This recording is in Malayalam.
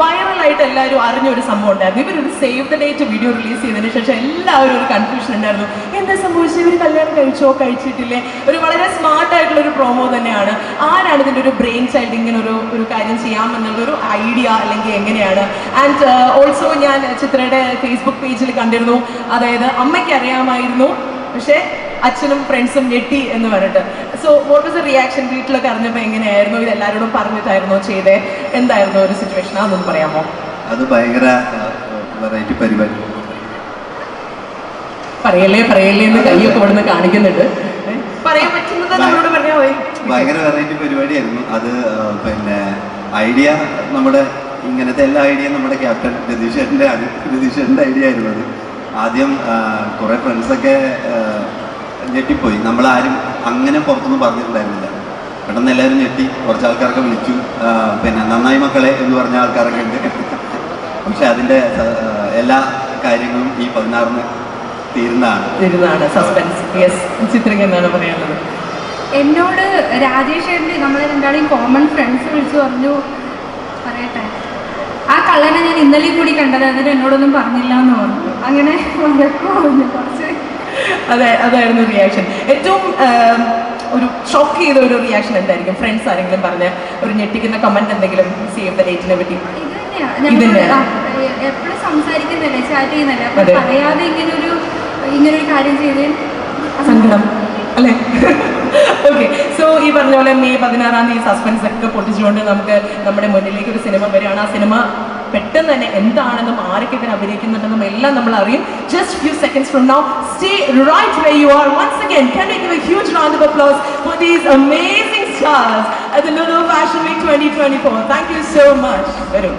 വൈറലായിട്ട് എല്ലാവരും അറിഞ്ഞ ഒരു സംഭവം ഉണ്ടായിരുന്നു. ഇവരൊരു save the date video release ചെയ്തതിന് ശേഷം എല്ലാവരും ഒരു കൺഫ്യൂഷൻ ഉണ്ടായിരുന്നു. എന്താ സംഭവിച്ചത്? ഇവർ കല്യാണം കഴിച്ചോ? കഴിച്ചിട്ടില്ലേ? ഒരു വളരെ സ്മാർട്ട് ആയിട്ടുള്ള ഒരു പ്രോമോ തന്നെയാണ്. ആരാണ് ഇതിന്റെ ഒരു ബ്രെയിൻ ചൈൽഡ് ഇങ്ങനെ ഒരു ഒരു കാര്യം ചെയ്യാമെന്നുള്ള ഒരു ഐഡിയ അല്ലെങ്കിൽ എങ്ങനെയാണ്? ആൻഡ് ഓൾസോ ഞാൻ ചിത്രയുടെ ഫേസ്ബുക്ക് പേജിൽ കണ്ടിരുന്നു. അതായത് അമ്മയ്ക്ക് അറിയാമായിരുന്നു. പക്ഷേ അച്ഛനും ഫ്രണ്ട്സും ഞെട്ടി എന്ന് പറഞ്ഞിട്ട്. So what was a reaction വീട്ടിലൊക്കെ അറിഞ്ഞപ്പോൾ എങ്ങനെയായിരുന്നു? ഇത് എല്ലാവരോടും പറഞ്ഞിട്ടായിരുന്നോ ചെയ്തേ? എന്തായിരുന്നു ഒരു സിറ്റുവേഷൻ അതൊന്നും പറയാമോ? അത് ഭയങ്കര വെറൈറ്റി പരിപാടി. പറയല്ലേ പറയല്ലേ എന്ന് കൈയൊക്കെ ഇവിടുന്ന് കാണിക്കുന്നുണ്ട്. പറയാൻ പറ്റുന്നത് നമ്മളോട് പറഞ്ഞാൽ മതി. ഭയങ്കര വെറൈറ്റി പരിപാടിയായിരുന്നു. അത് പിന്നെ ഐഡിയ നമ്മുടെ ഇങ്ങനത്തെ എല്ലാ ഐഡിയയും നമ്മുടെ ക്യാപ്റ്റൻ രതീഷേട്ടന്റെ ആണ് രതീഷേട്ടന്റെ ഐഡിയ ആയിരുന്നു അത്. ആദ്യം കുറെ ഫ്രണ്ട്സൊക്കെ ഞെട്ടിപ്പോയി. നമ്മളാരും അങ്ങനെ പുറത്തൊന്നും പറഞ്ഞിട്ടുണ്ടായിരുന്നില്ല. പെട്ടെന്ന് എല്ലാവരും ഞെട്ടി. കുറച്ച് ആൾക്കാരൊക്കെ വിളിച്ചു. പിന്നെ നന്നായി മക്കളെ എന്ന് പറഞ്ഞ ആൾക്കാരൊക്കെ ഉണ്ട്. പക്ഷെ അതിന്റെ എല്ലാ കാര്യങ്ങളും ഈ പതിനാറിന് തീരുന്നതാണ്. ഇരുന്നാണ് സസ്പെൻസ് യെസ് ചിത്രയ്ക്ക് എന്താണ് പറയാനുള്ളത്. എന്നോട് രാജേഷ് ഏട്ടന്റെ നമ്മളെ രണ്ടാളെയും കോമൺ ഫ്രണ്ട്സ് വിളിച്ചു പറഞ്ഞു പറയട്ടെ ആ കള്ളനെ ഞാൻ ഇന്നലെയും കൂടി കണ്ടത് അതിന് എന്നോടൊന്നും പറഞ്ഞില്ല എന്ന് പറഞ്ഞു. അങ്ങനെ വഴക്ക് കുറച്ച് അതെ അതായിരുന്നു റിയാക്ഷൻ ഏറ്റവും ഒരു ഷോക്ക് ചെയ്ത ഒരു റിയാക്ഷൻ എന്തായിരിക്കും? ഫ്രണ്ട്സ് ആരെങ്കിലും പറഞ്ഞ ഒരു ഞെട്ടിക്കുന്ന കമന്റ് എന്തെങ്കിലും സി എഫ് ഡേറ്റിനെ പറ്റി. എപ്പോഴും സംസാരിക്കുന്നില്ലേ ചാറ്റ് ചെയ്യുന്നല്ലേ അപ്പൊ ഇങ്ങനെ ഒരു ഇങ്ങനെ ഒരു കാര്യം ചെയ്ത്. സങ്കടം. അല്ലേ? ഓക്കെ സോ ഈ പറഞ്ഞ പോലെ മെയ് പതിനാറാം തീയതി സസ്പെൻസ് ഒക്കെ പൊട്ടിച്ചുകൊണ്ട് നമുക്ക് നമ്മുടെ മുന്നിലേക്ക് ഒരു സിനിമ വരികയാണ്. ആ സിനിമ പെട്ടെന്ന് തന്നെ എന്താണെന്നും ആരൊക്കെ ഇതിന് അഭിനയിക്കുന്നുണ്ടെന്നും എല്ലാം നമ്മൾ അറിയും just few seconds from now stay right way you are once again give a huge round of applause for these amazing stars at the Lulu Fashion Week 2024 thank you so much വരൂ